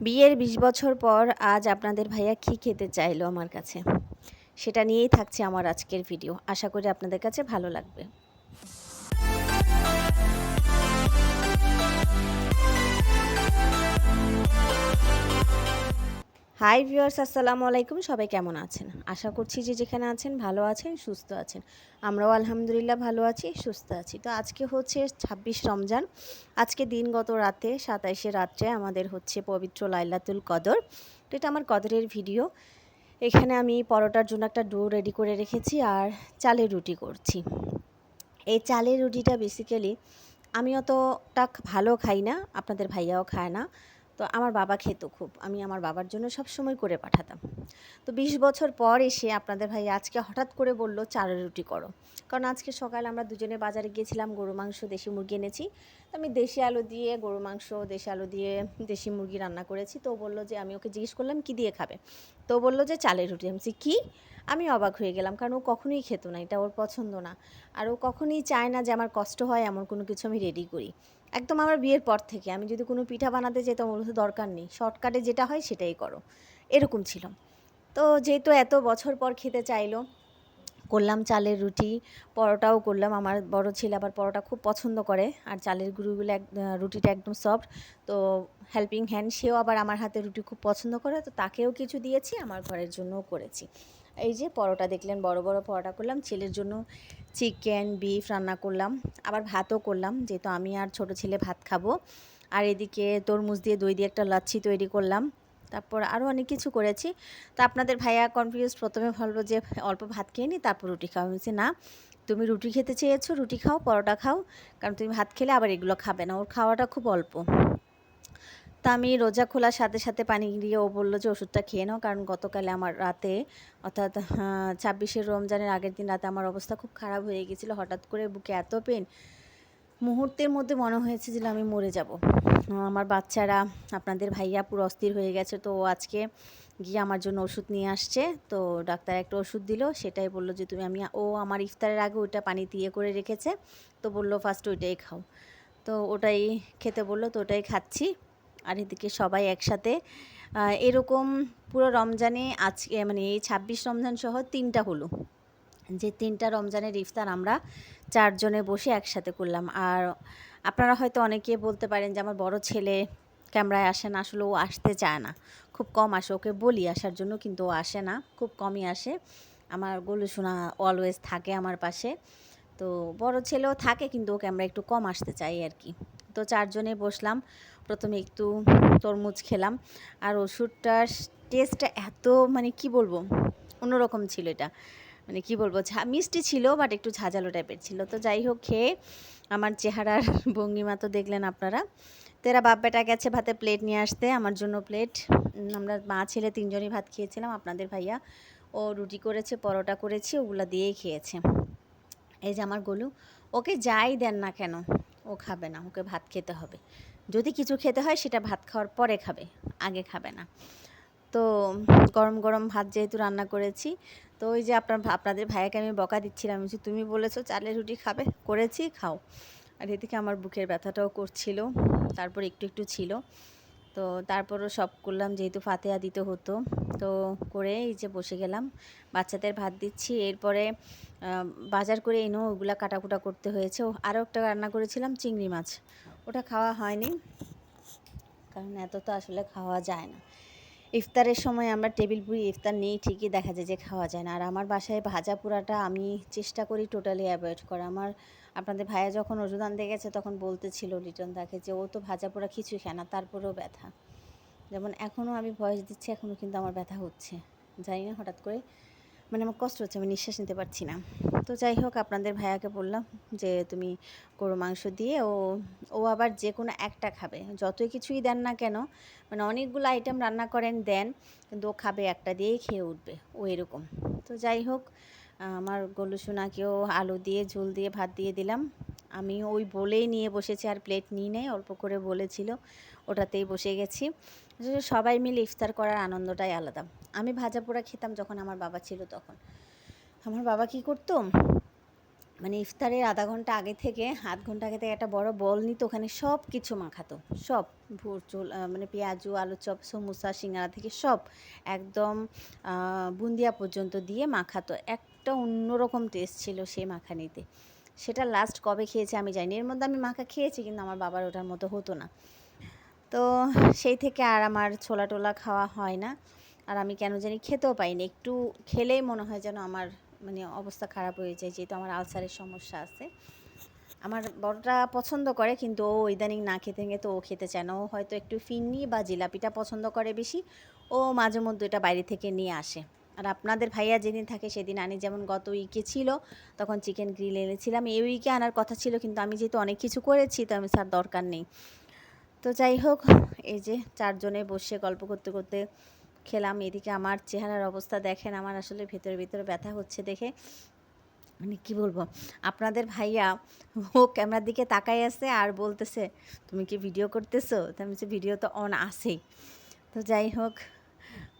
বিয়ের বিশ বছর পর আজ আপনাদের ভাইয়া কী খেতে চাইলো আমার কাছে? সেটা নিয়েই থাকছে আমার আজকের ভিডিও আশা করি আপনাদের কাছে ভালো লাগবে। হাই ভিউয়ার্স, আসসালামু আলাইকুম। সবাই কেমন আছেন? আশা করছি যে যেখানে আছেন ভালো আছেন, সুস্থ আছেন। আমরাও আলহামদুলিল্লাহ ভালো আছি, সুস্থ আছি। তো আজকে হচ্ছে ছাব্বিশ রমজান। আজকে দিন গত রাতে, সাতাইশে রাত্রে আমাদের হচ্ছে পবিত্র লাইলাতুল কদর। তো এটা আমার কদরের ভিডিও। এখানে আমি পরোটার জন্য একটা ডো রেডি করে রেখেছি আর চালের রুটি করছি। এই চালের রুটিটা বেসিক্যালি আমি অতটা ভালো খাই না, আপনাদের ভাইয়াও খায় না। তো আমার বাবা খেত খুব। আমি আমার বাবার জন্য সব সময় করে পাঠাতাম। তো বিশ বছর পর এসে আপনাদের ভাই আজকে হঠাৎ করে বলল চার রুটি করো। কারণ আজকে সকাল আমরা দুজনে বাজারে গিয়েছিলাম, গরু মাংস, দেশি মুরগি এনেছি। তো আমি দেশি আলু দিয়ে গরু মাংস, দেশি আলু দিয়ে দেশি মুরগি রান্না করেছি। তো বলল যে, আমি ওকে জিজ্ঞেস করলাম, কী দিয়ে খাবে? তো বলল যে, চালের রুটি। আমি কী? আমি অবাক হয়ে গেলাম, কারণ ও কখনোই খেত না, এটা ওর পছন্দ না। আর ও কখনোই চায় না যে, আমার কষ্ট হয়, এমন কোনো কিছু আমি রেডি করি। একদম আমার বিয়ের পর থেকে আমি যদি কোনো পিঠা বানাতে চাই তোমার দরকার নেই। শর্টকাটে যেটা হয়, সেটাই করো। এরকম ছিল তো যেহেতু এত বছর পর খেতে চাইলো করলাম চালের রুটি, পরোটাও করলাম। আমার বড় ছেলে আবার পরোটা খুব পছন্দ করে আর চালের গুঁড়োগুলো এক রুটিটা একদম সফট তো হেল্পিং হ্যান্ড সেও আবার আমার হাতে রুটি খুব পছন্দ করে। তো তাকেও কিছু দিয়েছি, আমার ঘরের জন্যও করেছি। এই যে পরোটা দেখলেন, বড় বড় পরোটা করলাম। ছেলের জন্য চিকেন বিফ রান্না করলাম। আবার ভাতও করলাম, যেহেতু আমি আর ছোট ছেলে ভাত খাব। আর এদিকে তরমুজ দিয়ে দই দিয়ে একটা লাচ্ছি তৈরি করলাম। তারপর আরও অনেক কিছু করেছি। তা আপনাদের ভাইয়া কনফিউজ প্রথমে ভাবলো যে অল্প ভাত খেয়ে নিই তারপর রুটি খাওয়া। হয়েছে না, তুমি রুটি খেতে চেয়েছো, রুটি খাও, পরোটা খাও, কারণ তুমি ভাত খেলে আবার এগুলো খাবে না, ওর খাওয়াটা খুব অল্প। তা আমি রোজা খোলার সাথে সাথে পানি দিয়ে ও বলল যে, ওষুধটা খেয়ে নাও, কারণ গতকালে আমার রাতে, অর্থাৎ ছাব্বিশে রমজানের আগের দিন রাতে আমার অবস্থা খুব খারাপ হয়ে গেছিল, হঠাৎ করে বুকে এত পেন মুহূর্তের মধ্যে মনে হয়েছে যে আমি মরে যাব। আমার বাচ্চারা, আপনাদের ভাইয়া পুরো অস্থির হয়ে গেছে, তো ও আজকে গিয়ে আমার জন্য ওষুধ নিয়ে আসছে। তো ডাক্তার একটা ওষুধ দিল, সেটাই বলল যে, তুমি আমি, ও আমার ইফতারের আগে ওইটা পানি দিয়ে করে রেখেছে। তো বলল, ফার্স্ট ওইটাই খাও। তো ওটাই খেতে বলল, তো ওটাই খাচ্ছি। আর এদিকে সবাই একসাথে এরকম পুরো রমজানে আজকে মানে এই ছাব্বিশ রমজান সহ তিনটা হলো। যে তিনটা রমজানের ইফতার আমরা চারজনে বসে একসাথে করলাম। আর আপনারা হয়তো অনেকে বলতে পারেন যে, আমার বড় ছেলে ক্যামেরায় আসে না। আসলে ও আসতে চায় না। খুব কম আসে, ওকে বলি আসার জন্য, কিন্তু ও আসে না। খুব কমই আসে। আমার গলু শোনা অলওয়েজ থাকে আমার পাশে। তো বড় ছেলেও থাকে, কিন্তু ও ক্যামেরা একটু কম আসতে চাই আর কি। তো চারজনে বসলাম। প্রথমে একটু তরমুজ খেলাম। আর ওষুধটার টেস্টটা এত মানে কি বলব, অন্যরকম ছিল এটা। মানে কি বলব মিষ্টি ছিল বাট একটু ঝাঁঝালো টাইপের ছিল। তো যাই হোক, খেয়ে আমার চেহারার ভঙ্গিমা তো দেখলেন আপনারা। তেরা বাপ বেটা গেছে ভাতে প্লেট নিয়ে আসতে, আমার জন্য প্লেট আমরা মা, ছেলে তিনজনই ভাত খেয়েছিলাম, আপনাদের ভাইয়া। ও রুটি করেছে, পরোটা করেছি, ওগুলো দিয়েই খেয়েছে। এই যে আমার গলু, ওকে যাই দেন না কেন, ও খাবে না, ওকে ভাত খেতে হবে। যদি কিছু খেতে হয়, সেটা ভাত খাওয়ার পরে খাবে, আগে খাবে না। তো গরম গরম ভাত যেহেতু রান্না করেছি, তো ওই যে আপনার আপনাদের ভাইয়াকে আমি বকা দিচ্ছিলাম, যে তুমি বলেছ চালের রুটি খাবে, করেছি, খাও। আর এদিকে আমার বুকের ব্যথাটাও করছিল, তারপর একটু একটু ছিল। তো তারপরও সব করলাম, যেহেতু ফাতেহা দিতে হতো, তো করে এই যে বসে গেলাম, বাচ্চাদের ভাত দিচ্ছি। এরপরে বাজার করে এনেও ওগুলা কাটাকুটা করতে হয়েছে। আরও একটা রান্না করেছিলাম, চিংড়ি মাছ। ওটা খাওয়া হয়নি, কারণ এত তো আসলে খাওয়া যায় না। ইফতারের সময় আমরা টেবিল পুরি, ইফতার নেই ঠিকই দেখা যায় যে খাওয়া যায় না। আর আমার বাসায় ভাজা পোড়াটা আমি চেষ্টা করি টোটালি অ্যাভয়েড করা। আমার, আপনাদের ভাইয়া যখন ওষুধ আনতে গেছে তখন বলতেছিল লিটন তাকে যে, ও তো ভাজা পোড়া কিছুই খায় না, তারপরেও ব্যথা। যেমন এখনও আমি ভয়েস দিচ্ছি, এখনও কিন্তু আমার ব্যথা হচ্ছে। জানি না হঠাৎ করে মানে আমার কষ্ট হচ্ছে, আমি নিঃশ্বাস নিতে পারছি না। তো যাই হোক, আপনাদের ভাইয়াকে বললাম যে, তুমি গরু মাংস দিয়ে ও ও আবার যে কোনো একটা খাবে। যতই কিছুই দেন না কেন মানে অনেকগুলো আইটেম রান্না করেন, দেন কিন্তু ও খাবে, একটা দিয়েই খেয়ে উঠবে। ও এরকম। তো যাই হোক, আমার গলু সোনাকেও আলু দিয়ে, ঝোল দিয়ে, ভাত দিয়ে দিলাম। আমি ওই বলেই নিয়ে বসেছি আর প্লেট নিই নেই, অল্প করে বলেছিল। ওটাতেই বসে গেছি। সবাই মিলে ইফতার করার আনন্দটাই আলাদা। আমি ভাজা পোড়া খেতাম যখন আমার বাবা ছিল তখন। আমার বাবা কি করতো? মানে ইফতারের আধা ঘণ্টা আগে থেকে, আধ ঘণ্টা আগে থেকে একটা বড় বল নিত, ওখানে সব কিছু মাখাতো। সব, ভুর চুল মানে পেঁয়াজু, আলু চপ, সমুসা, সিঙ্গারা থেকে সব একদম বুন্দিয়া পর্যন্ত দিয়ে মাখাতো। একটা অন্যরকম টেস্ট ছিল সেই মাখানিতে সেটা লাস্ট কবে খেয়েছে আমি জানি এর মধ্যে আমি মাখা খেয়েছি কিন্তু আমার বাবার ওটার মতো হতো না। তো সেই থেকে আর আমার ছোলা টোলা খাওয়া হয় না। আর আমি কেন জানি খেতেও পাইনি। একটু খেলেই মনে হয় যেন আমার মানে অবস্থা খারাপ হয়ে যায়, যেহেতু আমার আলসারের সমস্যা আছে। আমার বড়টা পছন্দ করে, কিন্তু ও ইদানিং না খেতে খেতে ও খেতে চায় না। ও হয়তো একটু ফিন্নি বা জিলাপিটা পছন্দ করে বেশি। ও মাঝে মধ্যে এটা বাইরে থেকে নিয়ে আসে। আর আপনাদের ভাইয়া যেদিন থাকে সেদিন আনি। যেমন গত উইকে ছিল, তখন চিকেন গ্রিল এনেছিলাম। এই উইকে আনার কথা ছিল, কিন্তু আমি যেহেতু অনেক কিছু করেছি, তো আমি স্যার দরকার নেই। তো যাই হোক, এই যে চারজনে বসে গল্প করতে করতে খেলাম, এদিকে আমার চেহারার অবস্থা দেখেন, আমার আসলে ভেতরে ভেতরে ব্যথা হচ্ছে দেখে। মানে কি বলব, আপনাদের ভাইয়া ও ক্যামেরার দিকে তাকাই আছে আর বলতেছে, তুমি কি ভিডিও করতেছো? তো আমি ভিডিও তো অন আছেই। তো যাই হোক,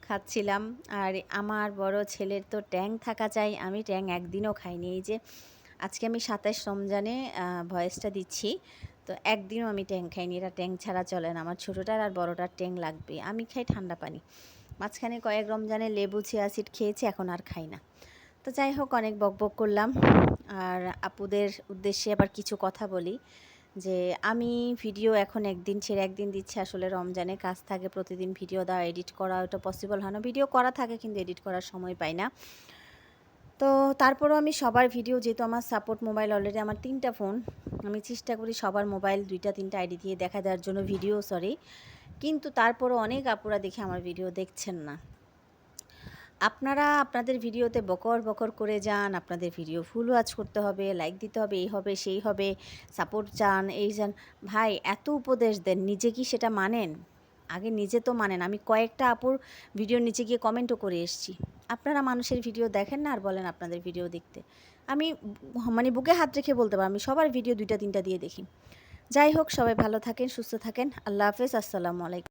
খাচ্ছিলাম। আর আমার বড় ছেলের তো ট্যাং থাকা চাই, আমি ট্যাং একদিনও খাইনি। এই যে আজকে আমি সাতাশ রমজানে ভয়েসটা দিচ্ছি। তো একদিনও আমি ট্যাং খাইনি, এটা ট্যাং ছাড়া চলে না। আমার ছোটোটার আর বড়টার ট্যাং লাগবে। আমি খাই ঠান্ডা পানি। মাঝখানে কয়েক রমজানে লেবু অ্যাসিড খেয়েছি, এখন আর খাই না। তো যাই হোক, অনেক বকবক করলাম। আর আপুদের উদ্দেশ্যে আবার কিছু কথা বলি, যে আমি ভিডিও এখন একদিন ছেড়ে একদিন দিচ্ছি। আসলে রমজানে কাজ থাকে, প্রতিদিন ভিডিও দেওয়া, এডিট করা, ওটা পসিবল হয় না। ভিডিও করা থাকে, কিন্তু এডিট করার সময় পাই না। তো তারপরও আমি সবার ভিডিও যেহেতু আমার সাপোর্ট মোবাইল অলরেডি আমার তিনটা ফোন আমি চেষ্টা করি সবার মোবাইল দুইটা, তিনটা আইডি দিয়ে দেখা দেওয়ার জন্য ভিডিও সরি কিন্তু তারপরও অনেক আপুরা দেখে আমার ভিডিও দেখছেন না। আপনারা আপনাদের ভিডিওতে বকর বকর করে যান, আপনাদের ভিডিও ফুল ওয়াচ করতে হবে লাইক দিতে হবে, এই হবে, সেই হবে সাপোর্ট চান, এই যান ভাই, এত উপদেশ দেন, নিজে কি সেটা মানেন? আগে নিজে তো মানেন। আমি কয়েকটা আপুর ভিডিওর নিচে গিয়ে কমেন্টও করে এসেছি। আপনারা মানুষের ভিডিও দেখেন না আর বলেন আপনাদের ভিডিও দেখতে। আমি মানে বুকে হাত রেখে বলতে পারি, আমি সবার ভিডিও দুইটা তিনটা দিয়ে দেখি। যাই হোক, সবাই ভালো থাকেন, সুস্থ থাকেন। আল্লাহ হাফেজ, আসসালামু আলাইকুম।